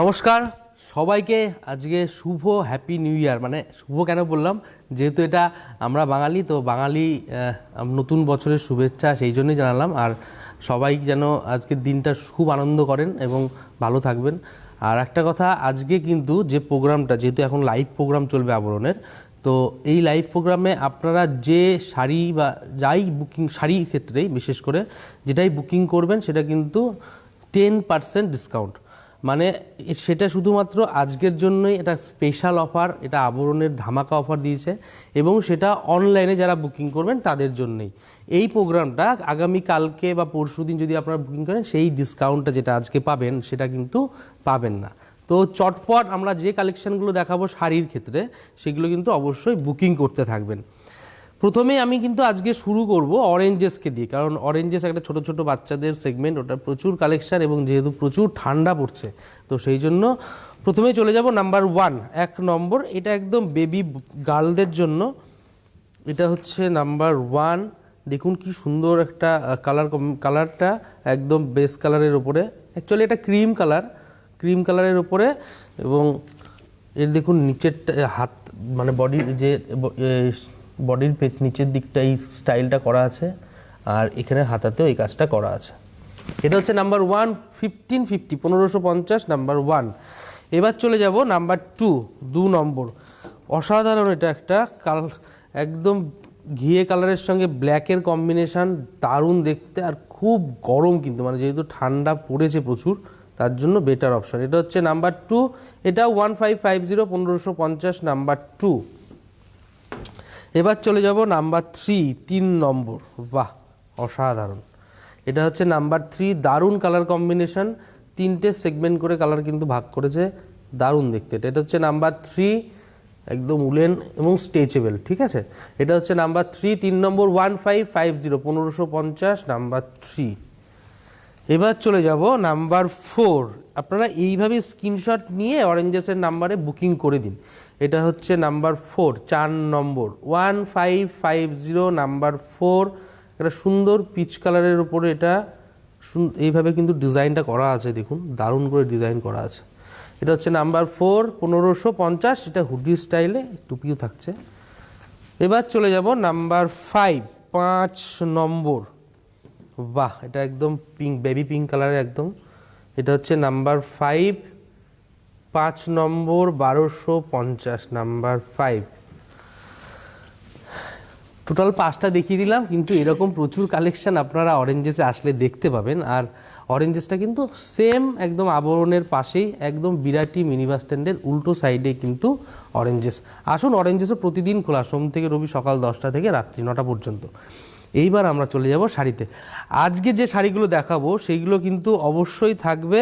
নমস্কার। সবাইকে আজকে শুভ হ্যাপি নিউ ইয়ার মানে শুভ কেন বললাম? যেহেতু এটা আমরা বাঙালি, তো বাঙালি নতুন বছরের শুভেচ্ছা সেই জন্যই জানালাম। আর সবাই যেন আজকের দিনটা খুব আনন্দ করেন এবং ভালো থাকবেন। আর একটা কথা, আজকে কিন্তু যে প্রোগ্রামটা, যেহেতু এখন লাইভ প্রোগ্রাম চলবে আবরণের, তো এই লাইভ প্রোগ্রামে আপনারা যে শাড়ি বা যাই বুকিং শাড়ির ক্ষেত্রেই বিশেষ করে যেটাই বুকিং করবেন, সেটা কিন্তু টেন পার্সেন্ট ডিসকাউন্ট মানে সেটা শুধুমাত্র আজকের জন্যই এটা স্পেশাল অফার এটা আবরণের ধামাকা অফার দিয়েছে এবং সেটা অনলাইনে যারা বুকিং করবেন তাদের জন্যই। এই প্রোগ্রামটা আগামী কালকে বা পরশু দিন যদি আপনারা বুকিং করেন, সেই ডিসকাউন্টটা যেটা আজকে পাবেন, সেটা কিন্তু পাবেন না। তো চটপট আমরা যে কালেকশনগুলো দেখাবো শাড়ির ক্ষেত্রে, সেগুলো কিন্তু অবশ্যই বুকিং করতে থাকবেন। প্রথমে আমি কিন্তু আজকে শুরু করব অরেঞ্জেসকে দিয়ে, কারণ অরেঞ্জেস একটা ছোট ছোট বাচ্চাদের সেগমেন্ট ওটা প্রচুর কালেকশান এবং যেহেতু প্রচুর ঠান্ডা পড়ছে, তো সেই জন্য প্রথমে চলে যাব নাম্বার ওয়ান এক নম্বর, এটা একদম বেবি গার্লদের জন্য, এটা হচ্ছে নাম্বার ওয়ান দেখুন কি সুন্দর একটা কালার কালারটা একদম বেস কালারের ওপরে অ্যাকচুয়ালি এটা ক্রিম কালার ক্রিম কালারের ওপরে এবং এর দেখুন নিচের হাত মানে বডির যে বডির পেছ নিচের দিকটা এই স্টাইলটা করা আছে আর এখানে হাতাতেও এই কাজটা করা আছে। এটা হচ্ছে নাম্বার ওয়ান ফিফটিন ফিফটি পনেরোশো পঞ্চাশ, নাম্বার ওয়ান। এবার চলে যাব নাম্বার টু, দু নম্বর। অসাধারণ এটা একটা কাল, একদম ঘিয়ে কালারের সঙ্গে ব্ল্যাকের কম্বিনেশন, দারুণ দেখতে আর খুব গরম কিন্তু মানে যেহেতু ঠান্ডা পড়েছে প্রচুর, তার জন্য বেটার অপশন এটা হচ্ছে নাম্বার টু, এটা ওয়ান ফাইভ ফাইভ জিরো পনেরোশো পঞ্চাশ, নাম্বার টু। এবার চলে যাব নাম্বার থ্রি তিন নম্বর। বাহ, অসাধারণ। এটা হচ্ছে নাম্বার থ্রি দারুণ কালার কম্বিনেশন তিনটে সেগমেন্ট করে কালার কিন্তু ভাগ করেছে। দারুণ দেখতে। এটা এটা হচ্ছে নাম্বার থ্রি একদম উলেন এবং স্ট্রেচেবল ঠিক আছে? এটা হচ্ছে নাম্বার থ্রি তিন নম্বর ওয়ান ফাইভ ফাইভ জিরো পনেরোশো পঞ্চাশ, নাম্বার থ্রি এবার চলে যাব নাম্বার ফোর আপনারা এইভাবে স্ক্রিনশট নিয়ে অরেঞ্জেসের নাম্বারে বুকিং করে দিন। এটা হচ্ছে নাম্বার ফোর, চার নম্বর। One five five zero number four, একটা সুন্দর পিচ কালারের উপরে এটা এইভাবে কিন্তু ডিজাইনটা করা আছে, দেখুন, দারুণ করে ডিজাইন করা আছে। এটা হচ্ছে নাম্বার ফোর, পনেরোশো পঞ্চাশ, এটা হুডি স্টাইলে, টুপিও থাকছে। এবার চলে যাব নাম্বার ফাইভ, পাঁচ নম্বর। বাহ, এটা একদম পিঙ্ক, বেবি পিঙ্ক কালারের একদম। এটা হচ্ছে নাম্বার ফাইভ পাঁচ নম্বর, বারোশো পঞ্চাশ নাম্বার ফাইভ টোটাল পাঁচটা দেখিয়ে দিলাম, কিন্তু এরকম প্রচুর কালেকশন আপনারা অরেঞ্জেসে আসলে দেখতে পাবেন। আর অরেঞ্জেসটা কিন্তু সেম একদম আবরণের পাশেই, একদম বিরাটি মিনি বাস স্ট্যান্ডের উল্টো সাইডে কিন্তু অরেঞ্জেস আসুন অরেঞ্জেসও প্রতিদিন খোলা, সোম থেকে রবি সকাল দশটা থেকে রাত্রি নটা পর্যন্ত। এইবার আমরা চলে যাব শাড়িতে। আজকে যে শাড়িগুলো দেখাবো সেইগুলো কিন্তু অবশ্যই থাকবে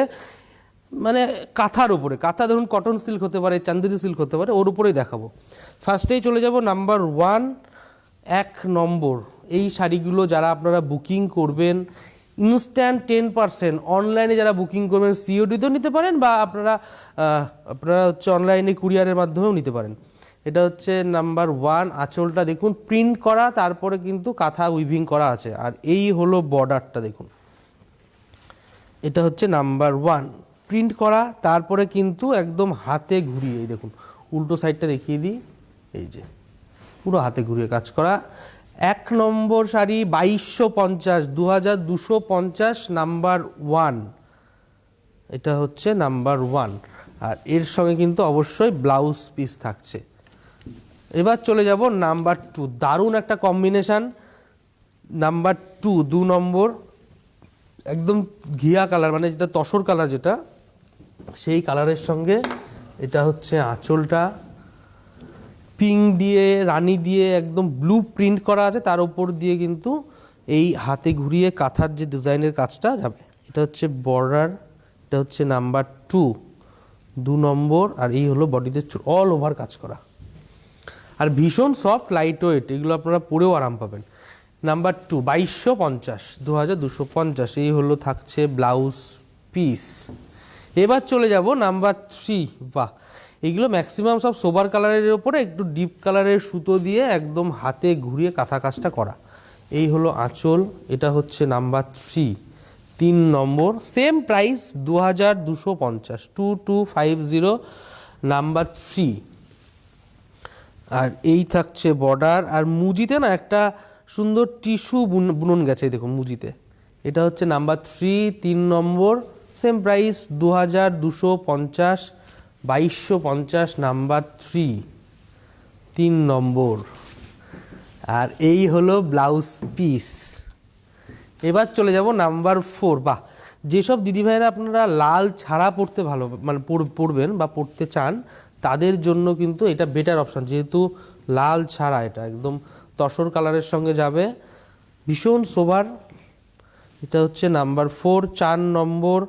মানে কাঁথার উপরে, কাঁথা ধরুন কটন সিল্ক হতে পারে, চান্দেরি সিল্ক হতে পারে, ওর উপরেই দেখাবো। ফার্স্টেই চলে যাব নাম্বার ওয়ান এক নম্বর। এই শাড়িগুলো যারা আপনারা বুকিং করবেন ইনস্ট্যান্ট টেন পার্সেন্ট অনলাইনে যারা বুকিং করবেন সিওডিতেও নিতে পারেন বা আপনারা আপনারা হচ্ছে অনলাইনে কুরিয়ারের মাধ্যমেও নিতে পারেন। এটা হচ্ছে নাম্বার ওয়ান আঁচলটা দেখুন প্রিন্ট করা, তারপরে কিন্তু কাঁথা উইভিং করা আছে। আর এই হলো বর্ডারটা দেখুন। এটা হচ্ছে নাম্বার ওয়ান প্রিন্ট করা, তারপরে কিন্তু একদম হাতে ঘুরিয়ে, এই দেখুন, উল্টো সাইডটা দেখিয়ে দিই, এই যে, পুরো হাতে ঘুরিয়ে কাজ করা। এক নম্বর শাড়ি বাইশশো পঞ্চাশ দু হাজার দুশো পঞ্চাশ, নাম্বার ওয়ান। এটা হচ্ছে নাম্বার ওয়ান। আর এর সঙ্গে কিন্তু অবশ্যই ব্লাউজ পিস থাকছে। এবার চলে যাব নাম্বার টু। দারুণ একটা কম্বিনেশান নাম্বার টু, দু নম্বর, একদম ঘিয়া কালার মানে যেটা তসর কালার যেটা সেই কালারের সঙ্গে এটা হচ্ছে আঁচলটা। পিঙ্ক দিয়ে রানি দিয়ে একদম ব্লু প্রিন্ট করা আছে, তার উপর দিয়ে কিন্তু এই হাতে ঘুরিয়ে কাঁথার যে ডিজাইনের কাজটা যাবে। এটা হচ্ছে বর্ডার, এটা হচ্ছে নাম্বার টু, দু নম্বর, আর এই হলো বডিতে অল ওভার কাজ করা। আর ভীষণ সফট লাইট ওয়েট এগুলো আপনারা পরেও আরাম পাবেন। নাম্বার টু, বাইশশো পঞ্চাশ দু হাজার দুশো পঞ্চাশ, এই হলো থাকছে ব্লাউজ পিস এবার চলে যাব নাম্বার থ্রি বাহ, এইগুলো ম্যাক্সিমাম সব সোবার কালারের ওপরে, একটু ডিপ কালারের সুতো দিয়ে একদম হাতে ঘুরিয়ে কাঁথা কাজটা করা। এই হলো আঁচল, এটা হচ্ছে নাম্বার থ্রি তিন নম্বর সেম প্রাইস দু হাজার দুশো পঞ্চাশ two two five zero number three আর এই থাকছে বর্ডার আর মুজিতে না একটা সুন্দর টিস্যু বুন, বুনন গেছে দেখুন মুজিতে। এটা হচ্ছে নাম্বার থ্রি তিন নম্বর। সেম প্রাইস দু হাজার দুশো পঞ্চাশ, বাইশশো পঞ্চাশ নাম্বার থ্রি, তিন নম্বর। আর এই হলো ব্লাউজ পিস। এবার চলে যাব নাম্বার ফোর। বাহ, যেসব দিদিভাইরা আপনারা লাল ছাড়া পড়তে ভালো মানে পড়- পড়বেন বা পড়তে চান, তাদের জন্য কিন্তু এটা বেটার অপশান যেহেতু লাল ছাড়া এটা একদম তসর কালারের সঙ্গে যাবে। ভীষণ সোভার এটা হচ্ছে নাম্বার ফোর, চার নম্বর।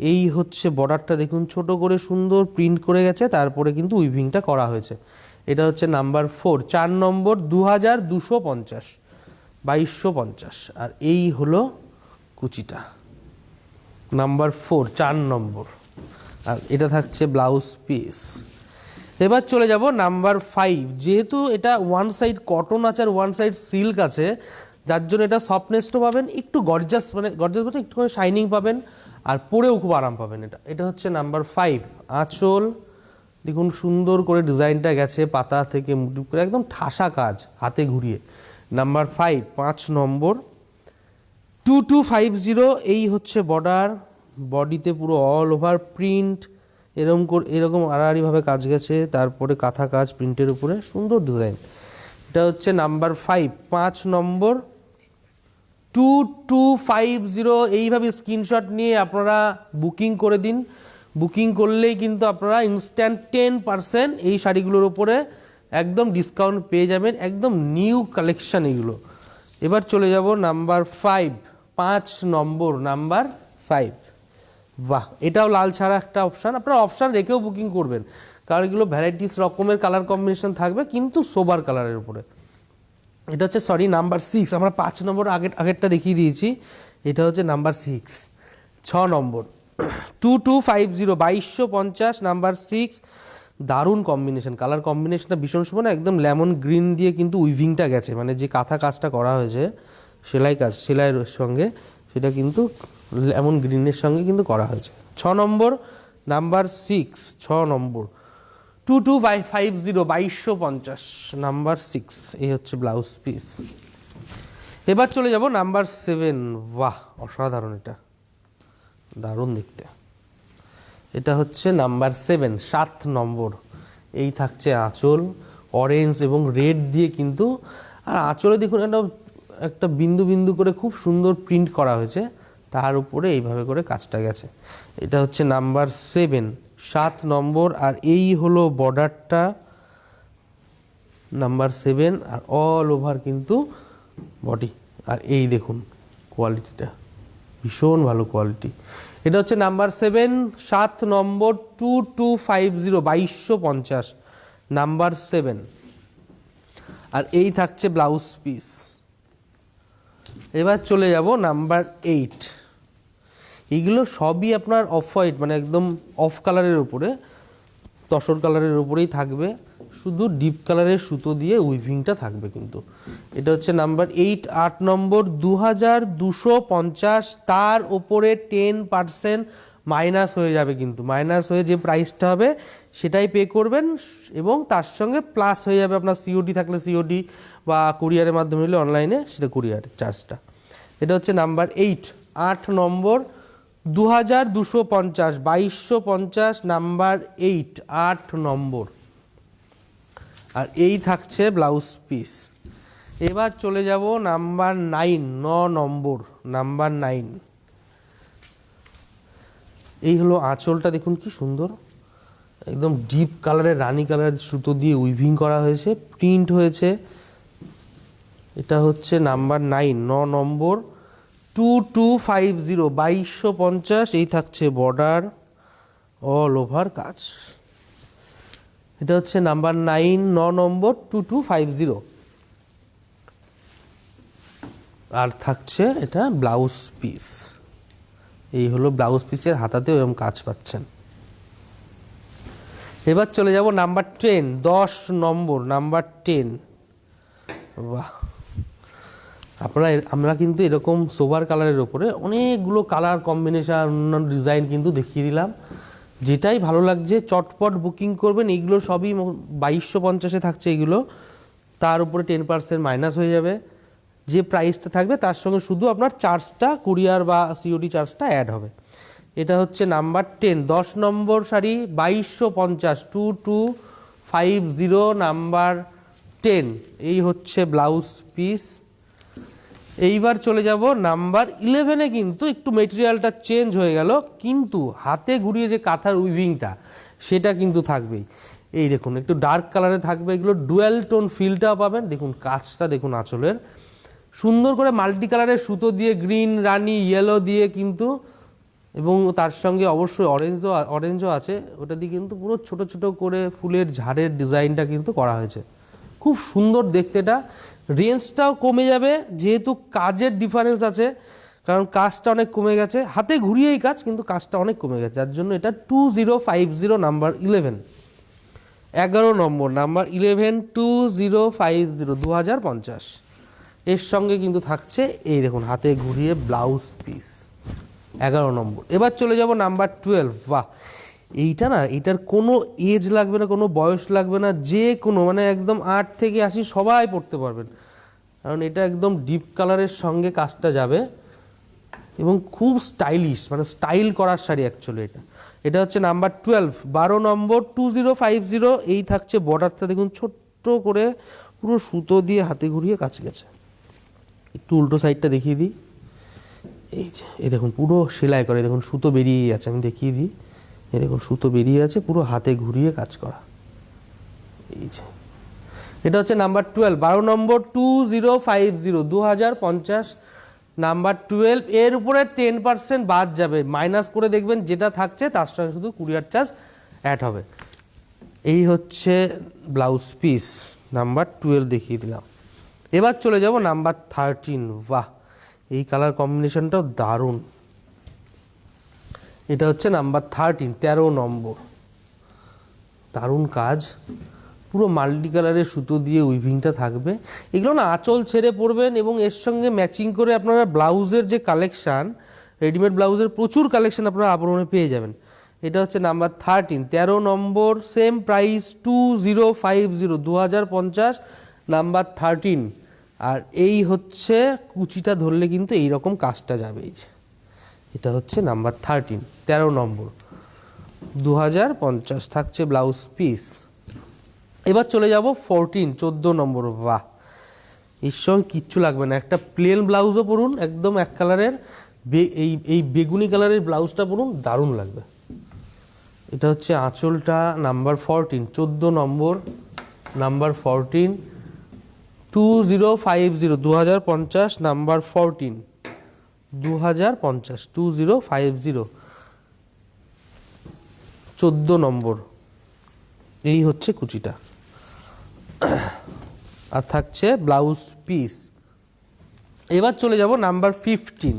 এই হচ্ছে বর্ডারটা দেখুন, ছোট করে সুন্দর প্রিন্ট করে গেছে, তারপরে কিন্তু উইভিংটা করা হয়েছে। এটা হচ্ছে নাম্বার ফোর চার নম্বর দু হাজার দুশো পঞ্চাশ, বাইশশো পঞ্চাশ। আর এই হলো কুচিটা। নাম্বার ফোর চার নম্বর। আর এটা থাকছে ব্লাউজ পিস এবার চলে যাব নাম্বার ফাইভ যেহেতু এটা ওয়ান সাইড কটন আছে আর ওয়ান সাইড সিল্ক আছে, যার জন্য এটা সফটনেসও পাবেন, একটু গর্জাস মানে গর্জাস বলতে একটু শাইনিং পাবেন। আর পরেও খুব আরাম পাবেন এটা। এটা হচ্ছে নাম্বার ফাইভ আঁচল। দেখুন, সুন্দর করে ডিজাইনটা গেছে, পাতা থেকে মুটি করে, একদম ঠাসা কাজ, হাতে ঘুরিয়ে। নাম্বার ফাইভ পাঁচ নম্বর। টু টু ফাইভ জিরো এই হচ্ছে বর্ডার বডিতে পুরো অল ওভার প্রিন্ট এরকম করে, এরকম আড়াআড়িভাবে কাজ গেছে, তারপরে কাঁথা কাজ প্রিন্টের উপরে। সুন্দর ডিজাইন। এটা হচ্ছে নাম্বার ফাইভ পাঁচ নম্বর। টু টু ফাইভ জিরো এইভাবে স্ক্রিনশট নিয়ে আপনারা বুকিং করে দিন। বুকিং করলেই কিন্তু আপনারা ইনস্ট্যান্ট টেন পার্সেন্ট এই শাড়িগুলোর উপরে একদম ডিসকাউন্ট পেয়ে যাবেন, একদম নিউ কালেকশন এগুলো। এবার চলে যাব নাম্বার ফাইভ পাঁচ নম্বর নাম্বার ফাইভ বাহ, এটাও লাল ছাড়া একটা অপশান আপনারা অপশান রেখেও বুকিং করবেন। কারণ এগুলো ভ্যারাইটিস রকমের কালার কম্বিনেশন থাকবে, কিন্তু সোবার কালারের উপরে। এটা হচ্ছে সরি নাম্বার সিক্স আমরা পাঁচ নম্বর আগের, আগেরটা দেখিয়ে দিয়েছি। এটা হচ্ছে নাম্বার সিক্স ছ নম্বর। টু টু ফাইভ জিরো বাইশশো পঞ্চাশ নাম্বার সিক্স দারুণ কম্বিনেশন কালার কম্বিনেশনটা ভীষণ সুন্দর না? একদম লেমন গ্রিন দিয়ে কিন্তু উইভিংটা গেছে। মানে যে কাঁথা কাজটা করা হয়েছে, সেলাই কাজ সেলাইয়ের সঙ্গে, সেটা কিন্তু লেমন গ্রিনের সঙ্গে কিন্তু করা হয়েছে। ছ নম্বর নাম্বার সিক্স ছ নম্বর। Two two by five zero বাইশশো পঞ্চাশ নাম্বার সিক্স এই হচ্ছে ব্লাউজ পিস এবার চলে যাব নাম্বার সেভেন বাহ, অসাধারণ এটা। দারুণ দেখতে। এটা হচ্ছে নাম্বার সেভেন সাত নম্বর। এই থাকছে আঁচল অরেঞ্জ এবং রেড দিয়ে কিন্তু, আর আঁচলে দেখুন একটা একটা বিন্দু বিন্দু করে খুব সুন্দর প্রিন্ট করা হয়েছে। তার উপরে এইভাবে করে কাজটা গেছে। এটা হচ্ছে নাম্বার সেভেন সাত নম্বর, আর এই হলো বর্ডারটা নাম্বার সেভেন, আর অল ওভার কিন্তু বডি আর এই দেখুন কোয়ালিটিটা ভীষণ ভালো কোয়ালিটি এটা হচ্ছে নাম্বার সেভেন, সাত নম্বর টু টু ফাইভ জিরো বাইশশো পঞ্চাশ, নাম্বার সেভেন। আর এই থাকছে ব্লাউজ পিস এবার চলে যাব নাম্বার এইট এইগুলো সবই আপনার অফ হোয়াইট মানে একদম অফ কালারের উপরে, তসর কালারের উপরেই থাকবে। শুধু ডিপ কালারের সুতো দিয়ে উইভিংটা থাকবে কিন্তু। এটা হচ্ছে নাম্বার এইট আট নম্বর দু হাজার দুশো পঞ্চাশ, তার ওপরে টেন পার্সেন্ট মাইনাস হয়ে যাবে কিন্তু। মাইনাস হয়ে যে প্রাইসটা হবে, সেটাই পে করবেন, এবং তার সঙ্গে প্লাস হয়ে যাবে আপনার সিওডি থাকলে সিওডি বা কুরিয়ারের মাধ্যমে হলে অনলাইনে সেটা কুরিয়ার চার্জটা এটা হচ্ছে নাম্বার এইট আট নম্বর দু হাজার দুশো পঞ্চাশ, বাইশশো পঞ্চাশ নাম্বার এইট, আট নম্বর। আর এই থাকছে ব্লাউজ পিস। এবার চলে যাব নাম্বার নাইন, ন নম্বর, নাম্বার নাইন। এই হলো আঁচলটা, দেখুন কি সুন্দর। একদম ডিপ কালারের, রানী কালারের সুতো দিয়ে উইভিং করা হয়েছে, প্রিন্ট হয়েছে। এটা হচ্ছে নাম্বার নাইন, ন নম্বর। টু টু ফাইভ জিরো বাইশশো পঞ্চাশ, এই থাকছে বর্ডার অল ওভার কাজ। এটা হচ্ছে নাম্বার নাইন ন নম্বর টু টু ফাইভ জিরো আর থাকছে এটা ব্লাউজ পিস এই হলো ব্লাউজ পিসের হাতাতেও এরকম কাজ পাচ্ছেন। এবার চলে যাব নাম্বার টেন দশ নম্বর নাম্বার টেন বাহ। আপনারা আমরা কিন্তু এরকম সোবার কালারের ওপরে অনেকগুলো কালার কম্বিনেশান অন্যান্য ডিজাইন কিন্তু দেখিয়ে দিলাম। যেটাই ভালো লাগছে, চটপট বুকিং করবেন, এইগুলো সবই বাইশশো পঞ্চাশে থাকছে এগুলো তার উপরে টেন পার্সেন্ট মাইনাস হয়ে যাবে। যে প্রাইসটা থাকবে, তার সঙ্গে শুধু আপনার চার্জটা কুরিয়ার বা সিওডি চার্জটা অ্যাড হবে। এটা হচ্ছে নাম্বার টেন দশ নম্বর শাড়ি, বাইশশো পঞ্চাশ two two five zero number ten এই হচ্ছে ব্লাউজ পিস এইবার চলে যাব নাম্বার ইলেভেনে কিন্তু একটু মেটেরিয়ালটা চেঞ্জ হয়ে গেল, কিন্তু হাতে ঘুরিয়ে যে কাঁথার উইভিংটা সেটা কিন্তু থাকবেই। এই দেখুন, একটু ডার্ক কালারে থাকবে, এগুলো ডুয়েল টোন ফিলটাও পাবেন। দেখুন, কাজটা দেখুন আঁচলের। সুন্দর করে মাল্টি কালারের সুতো দিয়ে গ্রিন রানি ইয়েলো দিয়ে কিন্তু, এবং তার সঙ্গে অবশ্যই অরেঞ্জও অরেঞ্জও আছে। ওটা দিয়ে কিন্তু পুরো ছোট ছোট করে ফুলের ঝাড়ের ডিজাইনটা কিন্তু করা হয়েছে। খুব সুন্দর দেখতে এটা। রেঞ্জটাও কমে যাবে, যেহেতু কাজের ডিফারেন্স আছে, কারণ কাজটা অনেক কমে গেছে। হাতে ঘুরিয়েই কাজ, কিন্তু কাজটা অনেক কমে গেছে, যার জন্য এটা two zero five zero number eleven এগারো নম্বর number eleven two zero five zero দু হাজার পঞ্চাশ। এর সঙ্গে কিন্তু থাকছে, এই দেখুন, হাতে ঘুরিয়ে ব্লাউজ পিস এগারো নম্বর। এবার চলে যাব নাম্বার টুয়েলভ বাহ! এইটা না এটার কোনো এজ লাগবে না, কোনো বয়স লাগবে না, যে কোনো মানে একদম আট থেকে আশি সবাই পড়তে পারবেন। কারণ এটা একদম ডিপ কালারের সঙ্গে কাজটা যাবে এবং খুব স্টাইলিশ মানে স্টাইল করার শাড়ি অ্যাকচুয়ালি এটা। এটা হচ্ছে নাম্বার টুয়েলভ বারো নম্বর টু জিরো ফাইভ জিরো এই থাকছে বর্ডারটা দেখুন ছোট্ট করে পুরো সুতো দিয়ে হাতে ঘুরিয়ে কাছে গেছে। একটু উল্টো সাইডটা দেখিয়ে দিই। এই যে, এই দেখুন, পুরো সেলাই করে, দেখুন সুতো বেরিয়ে আছে, আমি দেখিয়ে দিই। দেখুন, সুতো বেরিয়ে আছে, পুরো হাতে ঘুরিয়ে কাজ করা। এই যে। এটা হচ্ছে নাম্বার টুয়েলভ বারো নম্বর টু জিরো ফাইভ জিরো দু হাজার পঞ্চাশ, নাম্বার টুয়েলভ এর উপরে টেন পার্সেন্ট বাদ যাবে। মাইনাস করে দেখবেন, যেটা থাকছে, তার সঙ্গে শুধু কুরিয়ার চার্জ অ্যাড হবে। এই হচ্ছে ব্লাউজ পিস নাম্বার টুয়েলভ দেখিয়ে দিলাম। এবার চলে যাব নাম্বার থার্টিন বাহ! এই কালার কম্বিনেশনটাও দারুণ। এটা হচ্ছে নাম্বার থার্টিন তেরো নম্বর। দারুণ কাজ। পুরো মাল্টি কালারের সুতো দিয়ে উইভিংটা থাকবে। এগুলো না আঁচল ছেড়ে পড়বেন এবং এর সঙ্গে ম্যাচিং করে আপনারা ব্লাউজের যে কালেকশান রেডিমেড ব্লাউজের প্রচুর কালেকশান আপনারা আবরণে পেয়ে যাবেন। এটা হচ্ছে নাম্বার থার্টিন তেরো নম্বর same price two zero five zero দু হাজার পঞ্চাশ, নাম্বার থার্টিন আর এই হচ্ছে কুচিটা ধরলে কিন্তু এই রকম কাজটা যাবে এই যে এটা হচ্ছে নাম্বার থার্টিন তেরো নম্বর। দু হাজার পঞ্চাশ থাকছে ব্লাউজ পিস এবার চলে যাব ফোরটিন চোদ্দ নম্বর। বাহ! এর সঙ্গে কিচ্ছু লাগবে না। একটা প্লেন ব্লাউজও পরুন, একদম এক কালারের এই এই বেগুনি কালারের ব্লাউজটা পরুন, দারুণ লাগবে। এটা হচ্ছে আঁচলটা নাম্বার ফোরটিন চোদ্দ নম্বর, number fourteen two zero five zero দু হাজার পঞ্চাশ, নাম্বার ফোরটিন দু হাজার পঞ্চাশ টু জিরো ফাইভ জিরো চোদ্দ নম্বর। এই হচ্ছে কুচিটা। আর থাকছে ব্লাউজ পিস। এবার চলে যাব নাম্বার ফিফটিন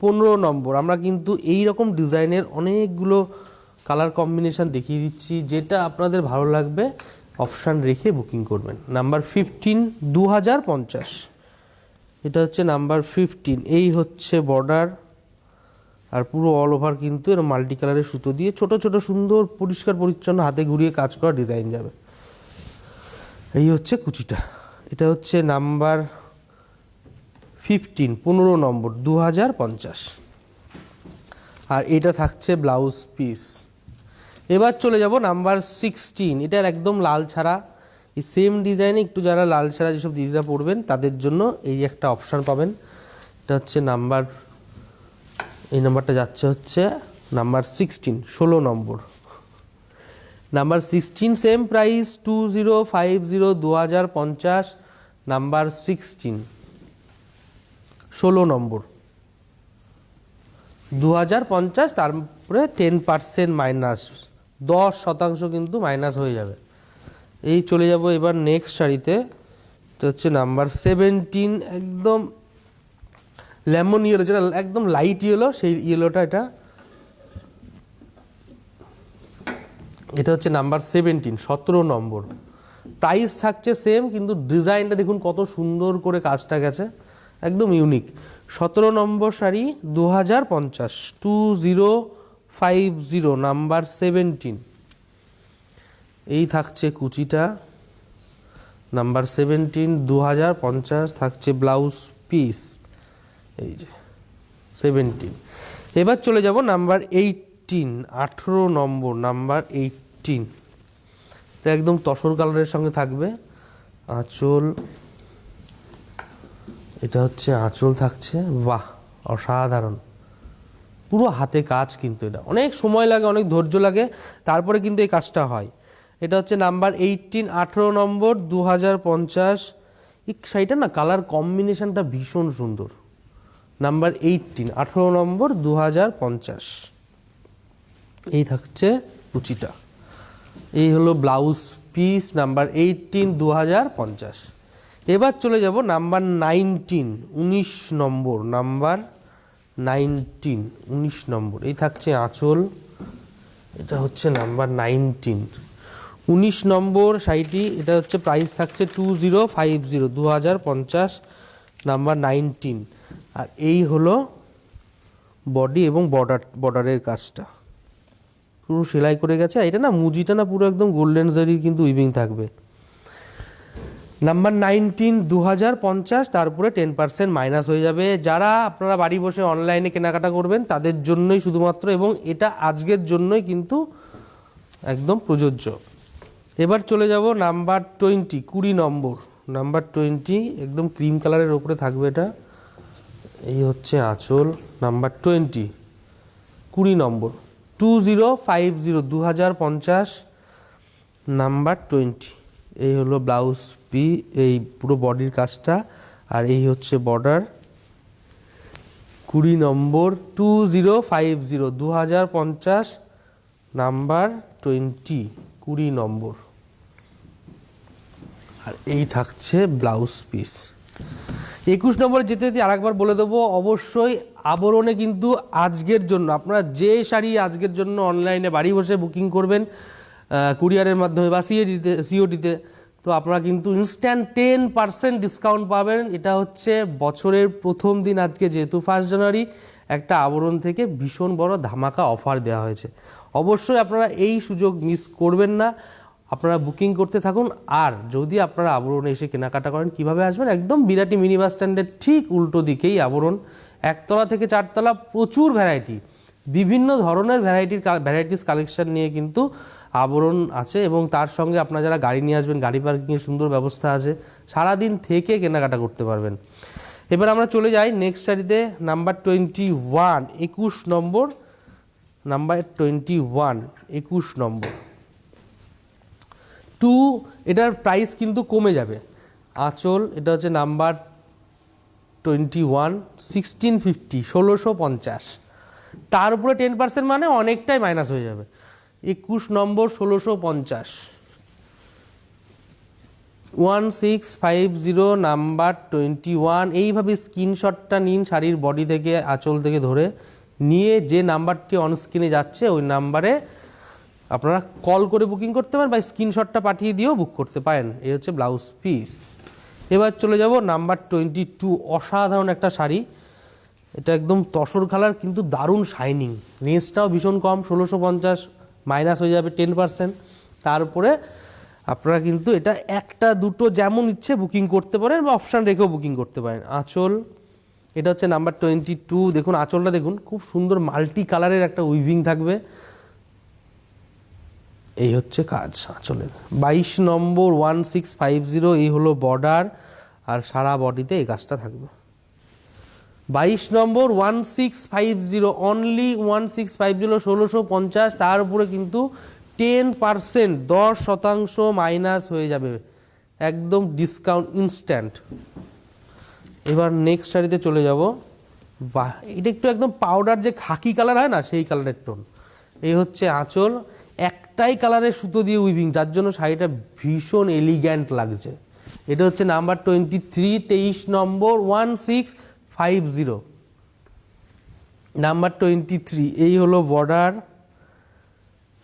পনেরো নম্বর। আমরা কিন্তু এই রকম ডিজাইনের অনেকগুলো কালার কম্বিনেশন দেখিয়ে দিচ্ছি, যেটা আপনাদের ভালো লাগবে। অপশান রেখে বুকিং করবেন। নাম্বার ফিফটিন দু হাজার পঞ্চাশ। এটা হচ্ছে নাম্বার ফিফটিন এই হচ্ছে বর্ডার আর পুরো অল ওভার কিন্তু এর মাল্টি কালারের সুতো দিয়ে ছোট ছোট, সুন্দর, পরিষ্কার, পরিচ্ছন্ন, হাতে ঘুরিয়ে কাজ করা ডিজাইন যাবে। এই হচ্ছে কুচিটা। এটা হচ্ছে নাম্বার ফিফটিন পনেরো নম্বর দু হাজার পঞ্চাশ। আর এটা থাকছে ব্লাউজ পিস এবার চলে যাব নাম্বার সিক্সটিন এটার একদম লাল ছাড়া এই সেম ডিজাইনে একটু যারা লাল ছাড়া যেসব দিদিরা পড়বেন, তাদের জন্য এই একটা অপশান পাবেন। এটা হচ্ছে নাম্বার এই নাম্বারটা যাচ্ছে হচ্ছে নাম্বার সিক্সটিন ষোলো নম্বর। Number sixteen same price two zero five zero দু হাজার পঞ্চাশ নাম্বার সিক্সটিন ষোলো নম্বর। দু হাজার পঞ্চাশ, তারপরে টেন পার্সেন্ট মাইনাস দশ শতাংশ কিন্তু মাইনাস হয়ে যাবে। এই চলে যাব এবার নেক্সট শাড়িতে। এটা হচ্ছে নাম্বার সেভেন্টিন একদম লেমন ইয়েলো যেটা একদম লাইট ইয়েলো সেই ইয়েলোটা এটা। এটা হচ্ছে নাম্বার সেভেন্টিন সতেরো নম্বর। প্রাইস থাকছে সেম কিন্তু ডিজাইনটা দেখুন কত সুন্দর করে কাজটা গেছে। একদম ইউনিক সতেরো নম্বর শাড়ি দু হাজার পঞ্চাশ two zero five zero number seventeen এই থাকছে কুচিটা। নাম্বার সেভেন্টিন দু হাজার পঞ্চাশ থাকছে ব্লাউজ পিস এই যে সেভেন্টিন এবার চলে যাব নাম্বার এইটিন আঠেরো নম্বর নাম্বার এইটিন এটা একদম তসর কালারের সঙ্গে থাকবে। আঁচল, এটা হচ্ছে আঁচল থাকছে। বাহ, অসাধারণ। পুরো হাতে কাজ কিন্তু এটা। অনেক সময় লাগে, অনেক ধৈর্য লাগে, তারপরে কিন্তু এই কাজটা হয়। এটা হচ্ছে নাম্বার এইটিন আঠেরো নম্বর দু হাজার পঞ্চাশ শাড়িটা না কালার কম্বিনেশনটা ভীষণ সুন্দর। নাম্বার এইটিন আঠেরো নম্বর দু হাজার পঞ্চাশ। এই থাকছে কুচিটা। এই হলো ব্লাউজ পিস নাম্বার এইটিন দু হাজার পঞ্চাশ। এবার চলে যাব নাম্বার নাইনটিন উনিশ নম্বর। নাম্বার নাইনটিন উনিশ নম্বর। এই থাকছে আঁচল। এটা হচ্ছে নাম্বার নাইনটিন উনিশ নম্বর শাড়িটি এটা হচ্ছে প্রাইস থাকছে টু জিরো ফাইভ জিরো দু হাজার পঞ্চাশ নাম্বার নাইনটিন আর এই হলো বডি এবং বর্ডার বর্ডারের কাজটা। পুরো সেলাই করে গেছে এটা না মুজিটা না পুরো একদম গোল্ডেন জারির কিন্তু উইভিং থাকবে। নাম্বার নাইনটিন দু হাজার পঞ্চাশ তারপরে টেন পার্সেন্ট মাইনাস হয়ে যাবে। যারা আপনারা বাড়ি বসে অনলাইনে কেনাকাটা করবেন, তাদের জন্যই শুধুমাত্র এবং এটা আজকের জন্যই কিন্তু একদম প্রযোজ্য। এবার চলে যাব নাম্বার টোয়েন্টি কুড়ি নম্বর। নাম্বার টোয়েন্টি একদম ক্রিম কালারের ওপরে থাকবে এটা। এই হচ্ছে আঁচল নাম্বার টোয়েন্টি কুড়ি নম্বর। টু জিরো ফাইভ জিরো দু হাজার পঞ্চাশ নাম্বার টোয়েন্টি এই হলো ব্লাউজ পি এই পুরো বডির কাজটা। আর এই হচ্ছে বর্ডার কুড়ি নম্বর টু জিরো ফাইভ জিরো দু হাজার পঞ্চাশ নাম্বার টোয়েন্টি কুড়ি নম্বর। আর এই থাকছে ব্লাউজ পিস। একুশ নম্বরে যেতে যেতে আরেকবার বলে দেবো, অবশ্যই আবরণে কিন্তু আজকের জন্য, আপনারা যে শাড়ি আজকের জন্য অনলাইনে বাড়ি বসে বুকিং করবেন কুরিয়ারের মাধ্যমে বা সিএডিতে সিওডিতে তো আপনারা কিন্তু ইনস্ট্যান্ট টেন পার্সেন্ট ডিসকাউন্ট পাবেন। এটা হচ্ছে বছরের প্রথম দিন আজকে, যেহেতু ফার্স্ট জানুয়ারি একটা আবরণ থেকে ভীষণ বড় ধামাকা অফার দেওয়া হয়েছে। অবশ্যই আপনারা এই সুযোগ মিস করবেন না। আপনারা বুকিং করতে থাকুন। আর যদি আপনারা আবরণে এসে কেনাকাটা করেন, কীভাবে আসবেন? একদম বিরাটি মিনি বাস স্ট্যান্ডের ঠিক উল্টো দিকেই আবরণ। একতলা থেকে চারতলা প্রচুর ভ্যারাইটি। বিভিন্ন ধরনের ভ্যারাইটির ভ্যারাইটিস কালেকশন নিয়ে কিন্তু আবরণ আছে এবং তার সঙ্গে আপনারা যারা গাড়ি নিয়ে আসবেন, গাড়ি পার্কিংয়ের সুন্দর ব্যবস্থা আছে, সারাদিন থেকে কেনাকাটা করতে পারবেন। এবার আমরা চলে যাই নেক্সট শাড়িতে নাম্বার টোয়েন্টি ওয়ান একুশ নম্বর। নাম্বার টোয়েন্টি ওয়ান একুশ নম্বর। টু, এটার প্রাইস কিন্তু কমে যাবে। আঁচল, এটা হচ্ছে number twenty one sixteen fifty ষোলোশো পঞ্চাশ। তার উপরে টেন পার্সেন্ট মানে অনেকটাই মাইনাস হয়ে যাবে। একুশ নম্বর, ষোলোশো পঞ্চাশ। One six five zero number twenty one এইভাবে স্ক্রিনশটটা নিন শাড়ির বডি থেকে, আঁচল থেকে ধরে। নিয়ে যে নাম্বারটি অন স্ক্রিনে যাচ্ছে, ওই নাম্বারে আপনারা কল করে বুকিং করতে পারেন বা স্ক্রিনশটটা পাঠিয়ে দিয়েও বুক করতে পারেন। এই হচ্ছে ব্লাউজ পিস। এবার চলে যাব নাম্বার টোয়েন্টি টু, অসাধারণ একটা শাড়ি। এটা একদম তসর কালার, কিন্তু দারুণ শাইনিং। রেঞ্জটাও ভীষণ কম, ষোলোশো পঞ্চাশ, মাইনাস হয়ে যাবে টেন পার্সেন্ট। তার উপরে আপনারা কিন্তু এটা একটা, দুটো যেমন ইচ্ছে বুকিং করতে পারেন বা অপশান রেখেও বুকিং করতে পারেন। আঁচল, এটা হচ্ছে নাম্বার টোয়েন্টি টু। দেখুন, আঁচলটা দেখুন, খুব সুন্দর মাল্টি কালারের একটা উইভিং থাকবে। এই হচ্ছে কাজ আঁচলের বাইশ নম্বর ওয়ান সিক্স ফাইভ জিরো, এই হলো বর্ডার, আর সারা বডিতে এই কাজটা থাকবে। বাইশ নম্বর one six five zero only one six five zero, ষোলোশো পঞ্চাশ, তার উপরে কিন্তু টেন পারসেন্ট, দশ শতাংশ মাইনাস হয়ে যাবে। একদম ডিসকাউন্ট ইনস্ট্যান্ট এবার নেক্সট শাড়িতে চলে যাব। বাহ, এটা একটু একদম পাউডার যে খাকি কালার হয় না, সেই কালারের টোন এই হচ্ছে আঁচল। একটাই কালারের সুতো দিয়ে উইভিং যার জন্য শাড়িটা ভীষণ এলিগ্যান্ট লাগছে। এটা হচ্ছে নাম্বার টোয়েন্টি থ্রি তেইশ নম্বর one six five zero number twenty three এই হলো বর্ডার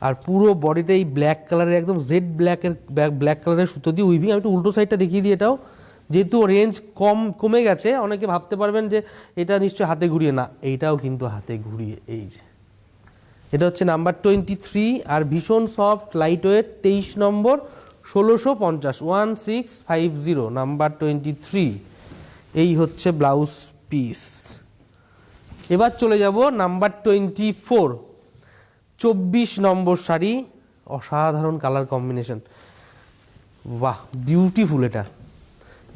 আর পুরো বডিটা এই ব্ল্যাক কালারের একদম জেড ব্ল্যাকের ব্ল্যাক কালারের সুতো দিয়ে উইভিং আমি একটু উল্টো সাইডটা দেখিয়ে দিই এটাও। যেহেতু রেঞ্জ কম, কমে গেছে, অনেকে ভাবতে পারবেন যে এটা নিশ্চয়ই হাতে ঘুরিয়ে। না এইটাও কিন্তু হাতে ঘুরিয়ে, এই যে। এটা হচ্ছে নাম্বার টোয়েন্টি থ্রি আর ভীষণ সফট লাইট ওয়েট তেইশ নম্বর, ষোলোশো পঞ্চাশ one six five zero number twenty three. এই হচ্ছে ব্লাউজ পিস। এবার চলে যাব নাম্বার টোয়েন্টি ফোর, চব্বিশ নম্বর শাড়ি, অসাধারণ কালার কম্বিনেশন বাহ বিউটিফুল এটা।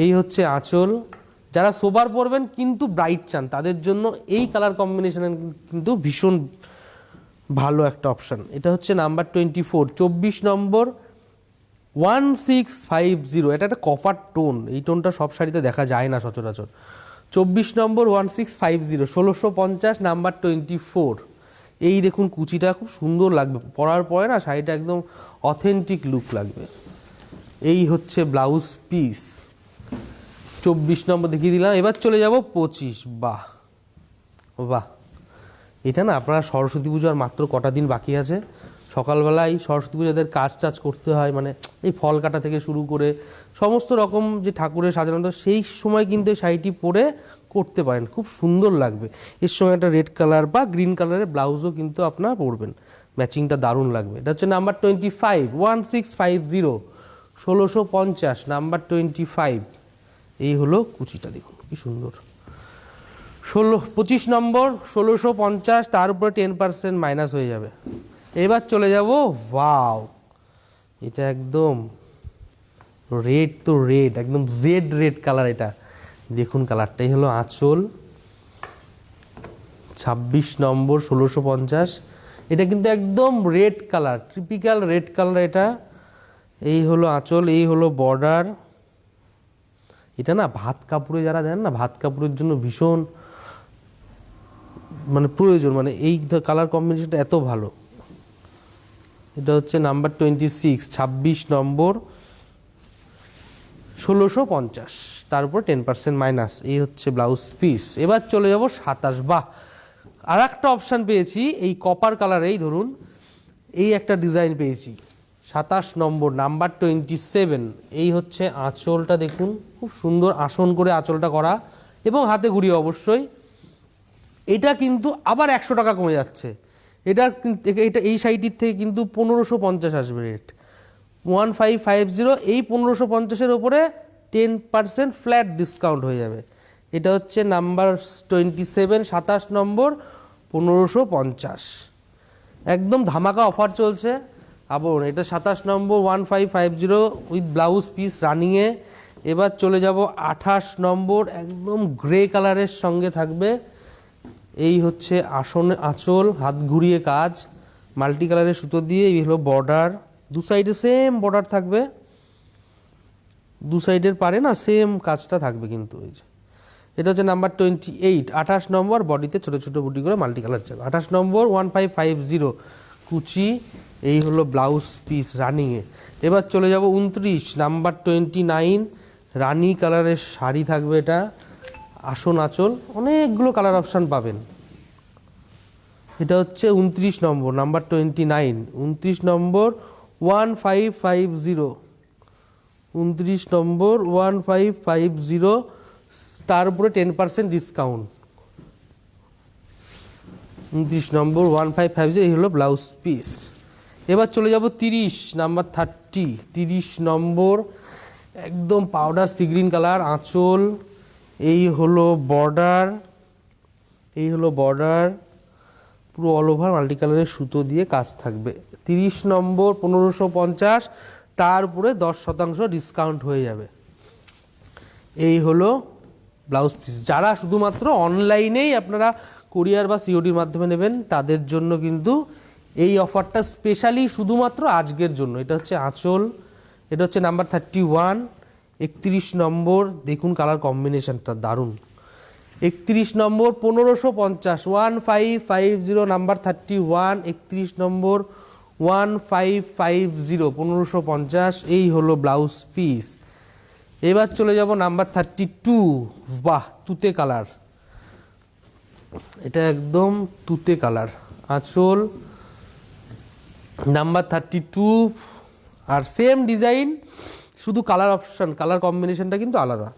এই হচ্ছে আঁচল। যারা সোবার পরবেন কিন্তু ব্রাইট চান, তাদের জন্য এই কালার কম্বিনেশনের কিন্তু ভীষণ ভালো একটা অপশান এটা হচ্ছে নাম্বার টোয়েন্টি ফোর চব্বিশ নম্বর ওয়ান সিক্স ফাইভ জিরো এটা একটা কপার টোন, এই টোনটা সব শাড়িতে দেখা যায় না সচরাচর। চব্বিশ নম্বর ওয়ান সিক্স ফাইভ জিরো ষোলোশো পঞ্চাশ নাম্বার টোয়েন্টি ফোর এই দেখুন কুচিটা খুব সুন্দর লাগবে, পরার পরে না শাড়িটা একদম অথেন্টিক লুক লাগবে। এই হচ্ছে ব্লাউজ পিস চব্বিশ নম্বর দেখিয়ে দিলাম, এবার চলে যাব পঁচিশ। বাহ বাহ। এটা না আপনার সরস্বতী পুজো আর মাত্র কটা দিন বাকি আছে। সকালবেলায় সরস্বতী পুজোদের কাজ টাজ করতে হয় মানে এই ফল কাটা থেকে শুরু করে সমস্ত রকম যে ঠাকুরের সাজানো, সেই সময় কিন্তু এই শাড়িটি পরে করতে পারেন। খুব সুন্দর লাগবে। এর সঙ্গে একটা রেড কালার বা গ্রিন কালারের ব্লাউজও কিন্তু আপনারা পরবেন। ম্যাচিংটা দারুণ লাগবে। এটা হচ্ছে number twenty five one six five zero ষোলোশো পঞ্চাশ, নাম্বার টোয়েন্টি ফাইভ এই হলো কুচিটা, দেখুন কি সুন্দর। ষোলো, পঁচিশ নম্বর, ষোলোশো পঞ্চাশ, তার উপরে টেন পার্সেন্ট মাইনাস হয়ে যাবে। এবার চলে যাব ওয়াও এটা একদম রেড তো রেড একদম জেড রেড কালার এটা। দেখুন কালারটাই হলো আঁচল। ছাব্বিশ নম্বর, ষোলোশো পঞ্চাশ। এটা কিন্তু একদম red colour typical red colour এটা। এই হলো আঁচল, এই হলো বর্ডার এটা না ভাত কাপড়ে যারা দেন না, ভাত কাপড়ের জন্য ভীষণ মানে প্রয়োজন মানে এই কালার কম্বিনেশনটা এত ভালো। এটা হচ্ছে নাম্বার টোয়েন্টি সিক্স ছাব্বিশ নম্বর, ষোলোশো পঞ্চাশ। তার উপর টেন পার্সেন্ট মাইনাস এই হচ্ছে ব্লাউজ পিস এবার চলে যাব সাতাশ। বাহ! আর একটা অপশান পেয়েছি, এই কপার কালারেই ধরুন, এই একটা ডিজাইন পেয়েছি। সাতাশ নম্বর নাম্বার টোয়েন্টি সেভেন এই হচ্ছে আঁচলটা দেখুন, খুব সুন্দর আসন করে আঁচলটা করা, এবং হাতে ঘুরিয়ে অবশ্যই এটা কিন্তু আবার একশো টাকা কমে যাচ্ছে। এটা এটা এই সাইটির থেকে কিন্তু পনেরোশো পঞ্চাশ আসবে rate one five five zero এই পনেরোশো পঞ্চাশের ওপরে টেন পার্সেন্ট ফ্ল্যাট ডিসকাউন্ট হয়ে যাবে। এটা হচ্ছে নাম্বার টোয়েন্টি সেভেন, সাতাশ নম্বর, পনেরোশো পঞ্চাশ। একদম ধামাকা অফার চলছে। আবার এটা সাতাশ নম্বর, one five five zero with blouse piece রানিংয়ে এবার চলে যাব আঠাশ নম্বর, একদম গ্রে কালারের সঙ্গে থাকবে। এই হচ্ছে আসনে, আঁচল, হাত ঘুরিয়ে কাজ মাল্টি কালারের সুতো দিয়ে, এই হলো বর্ডার। দু সাইডে সেম বর্ডার থাকবে। দু সাইডের পারে না সেম কাজটা থাকবে কিন্তু ওই যে। এটা হচ্ছে নাম্বার টোয়েন্টি এইট আঠাশ নম্বর বডিতে ছোটো ছোটো বুটি করে মাল্টি কালার যাবে আঠাশ নম্বর ওয়ান ফাইভ ফাইভ জিরো কুচি, এই হলো ব্লাউজ পিস রানিংয়ে এবার চলে যাব উনত্রিশ নাম্বার টোয়েন্টি নাইন রানি কালারের শাড়ি থাকবে এটা। আসন, আঁচল, অনেকগুলো কালার অপশান পাবেন। এটা হচ্ছে উনত্রিশ নম্বর নাম্বার টোয়েন্টি নাইন উনত্রিশ নম্বর ওয়ান ফাইভ ফাইভ জিরো উনত্রিশ নম্বর ওয়ান ফাইভ ফাইভ জিরো তার উপরে টেন পার্সেন্ট ডিসকাউন্ট উনত্রিশ নম্বর ওয়ান ফাইভ ফাইভ জিরো এই হলো ব্লাউজ পিস এবার চলে যাব তিরিশ নাম্বার থার্টি তিরিশ নম্বর, একদম পাউডার সি গ্রিন কালার আঁচল এই হলো বর্ডার এই হলো বর্ডার পুরো অল ওভার মাল্টি কালারের সুতো দিয়ে কাজ থাকবে। তিরিশ নম্বর পনেরোশো পঞ্চাশ, তার উপরে দশ শতাংশ ডিসকাউন্ট হয়ে যাবে। এই হলো ব্লাউজ পিস যারা শুধুমাত্র অনলাইনেই আপনারা কোরিয়ার বা সিওডির মাধ্যমে নেবেন, তাদের জন্য কিন্তু এই অফারটা স্পেশালি শুধুমাত্র আজকের জন্য। এটা হচ্ছে আঁচল, এটা হচ্ছে নাম্বার থার্টি ওয়ান একত্রিশ নম্বর, দেখুন কালার কম্বিনেশনটা দারুণ। একত্রিশ নম্বর, পনেরোশো পঞ্চাশ one five five zero number thirty one একত্রিশ নম্বর ওয়ান ফাইভ ফাইভ জিরো পনেরোশো পঞ্চাশ, এই হলো ব্লাউজ পিস এবার চলে যাব নাম্বার থার্টি টু বাহ, তুতে কালার এটা একদম তুতে কালার আঁচল নাম্বার থার্টি টু আর সেম ডিজাইন শুধু কালার অপশান কালার কম্বিনেশনটা কিন্তু আলাদা।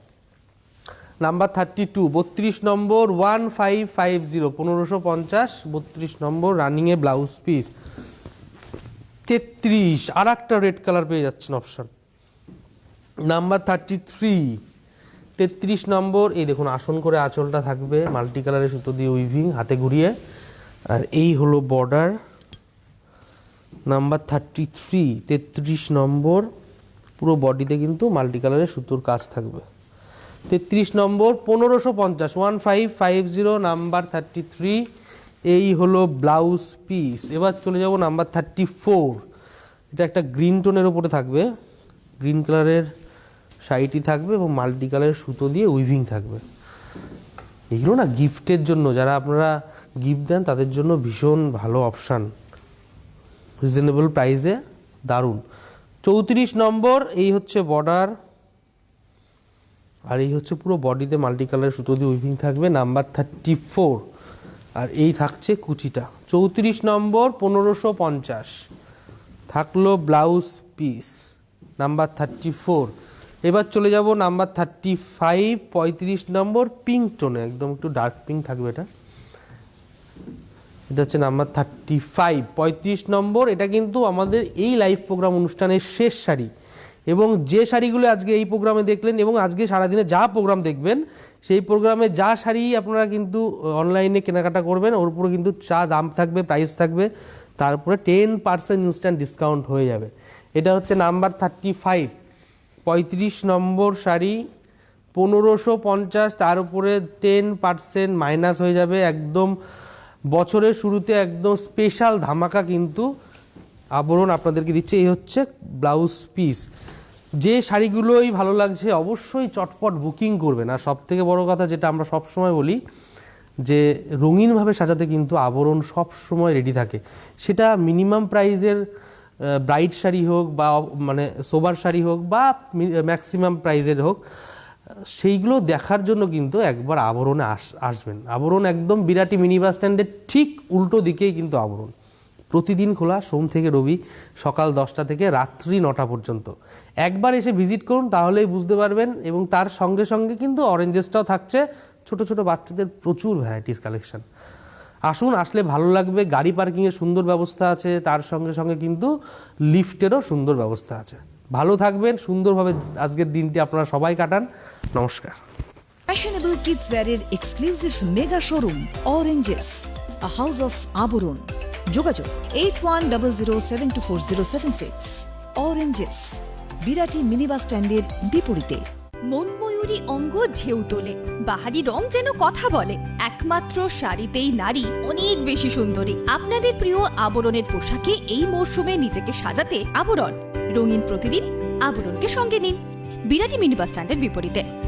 নাম্বার থার্টি টু বত্রিশ নম্বর ওয়ান ফাইভ ফাইভ জিরো পনেরোশো পঞ্চাশ, বত্রিশ নম্বর রানিংয়ে ব্লাউজ পিস তেত্রিশ আর একটা রেড কালার পেয়ে যাচ্ছেন অপশান নাম্বার থার্টি থ্রি তেত্রিশ নম্বর, এই দেখুন, আসন করে আঁচলটা থাকবে মাল্টি কালারের সুতো দিয়ে উইভিং হাতে ঘুরিয়ে। আর এই হলো বর্ডার নাম্বার থার্টি থ্রি তেত্রিশ নম্বর পুরো বডিতে কিন্তু মাল্টি কালারের সুতোর কাজ থাকবে। তেত্রিশ নম্বর, পনেরোশো পঞ্চাশ, one five five zero, number thirty three, এই হলো ব্লাউজ পিস। এবার চলে যাব নাম্বার থার্টি ফোর, এটা একটা গ্রিন টোনের ওপরে থাকবে। গ্রিন কালারের শাড়িটি থাকবে এবং মাল্টি কালারের সুতো দিয়ে উইভিং থাকবে। এগুলো না গিফটের জন্য, যারা আপনারা গিফট দেন, তাদের জন্য ভীষণ ভালো অপশান। রিজনেবল প্রাইসে দারুণ। চৌত্রিশ নম্বর, এই হচ্ছে বর্ডার আর এই হচ্ছে পুরো বডিতে মাল্টি কালার সুতো দিয়ে উইভিং থাকবে নাম্বার থার্টি ফোর আর এই থাকছে কুচিটা। চৌত্রিশ নম্বর, পনেরোশো পঞ্চাশ, থাকল blouse piece number thirty four এবার চলে যাব নাম্বার থার্টি ফাইভ পঁয়ত্রিশ নম্বর পিঙ্ক টোনে একদম একটু ডার্ক পিঙ্ক থাকবে এটা। এটা হচ্ছে নাম্বার থার্টি ফাইভ পঁয়ত্রিশ নম্বর, এটা কিন্তু আমাদের এই লাইভ প্রোগ্রাম অনুষ্ঠানের শেষ শাড়ি এবং যে শাড়িগুলো আজকে এই প্রোগ্রামে দেখলেন এবং আজকে সারাদিনে যা প্রোগ্রাম দেখবেন, সেই প্রোগ্রামে যা শাড়ি আপনারা কিন্তু অনলাইনে কেনাকাটা করবেন, ওর উপরে কিন্তু চা দাম থাকবে প্রাইস থাকবে তারপরে টেন পার্সেন্ট ইনস্ট্যান্ট ডিসকাউন্ট হয়ে যাবে। এটা হচ্ছে নাম্বার থার্টি ফাইভ পঁয়ত্রিশ নম্বর শাড়ি পনেরোশো পঞ্চাশ, তার উপরে টেন পার্সেন্ট মাইনাস হয়ে যাবে, একদম বছরের শুরুতে একদম স্পেশাল ধামাকা কিন্তু আবরণ আপনাদেরকে দিচ্ছে, এই হচ্ছে ব্লাউজ পিস যে শাড়িগুলোই ভালো লাগছে অবশ্যই চটপট বুকিং করবেন। আর সব থেকে বড় কথা যেটা আমরা সব সময় বলি, যে রঙিনভাবে সাজাতে কিন্তু আবরণ সব সময় রেডি থাকে। সেটা মিনিমাম প্রাইজের ব্রাইট শাড়ি হোক বা মানে সোবার শাড়ি হোক বা ম্যাক্সিমাম প্রাইজের হোক। সেইগুলো দেখার জন্য কিন্তু একবার আবরণে আস, আসবেন। আবরণ একদম বিরাটি মিনি বাস স্ট্যান্ডের ঠিক উল্টো দিকেই কিন্তু আবরণ। প্রতিদিন খোলা সোম থেকে রবি, সকাল দশটা থেকে রাত্রি নটা পর্যন্ত। একবার এসে ভিজিট করুন, তাহলেই বুঝতে পারবেন এবং তার সঙ্গে সঙ্গে কিন্তু অরেঞ্জেসটাও থাকছে। ছোট ছোট বাচ্চাদের প্রচুর ভ্যারাইটিস কালেকশন। আসুন, আসলে ভালো লাগবে, গাড়ি পার্কিংয়ের সুন্দর ব্যবস্থা আছে, তার সঙ্গে সঙ্গে কিন্তু লিফটেরও সুন্দর ব্যবস্থা আছে। ভালো থাকবেন, সুন্দরভাবে আজকের দিনটি আপনারা সবাই কাটান। নমস্কার। Fashionable kids ওয়্যারের exclusive mega showroom Oranges a house of Abaran যোগাযোগ eight one double zero seven two four zero seven six Oranges Birati mini bus স্ট্যান্ডের বিপরীতে। মনময়ূরী অঙ্গ ঢেউ তোলে। বাহারি রং যেন কথা বলে। একমাত্র শাড়িতেই নারী অনেক বেশি সুন্দরী। আপনাদের প্রিয় আবরণের পোশাকে এই মরশুমে নিজেকে সাজাতে আবরণ। রঙিন প্রতিদিন আবরণকে সঙ্গে নিন। বিরাটি মিনি বাস স্ট্যান্ডের বিপরীতে।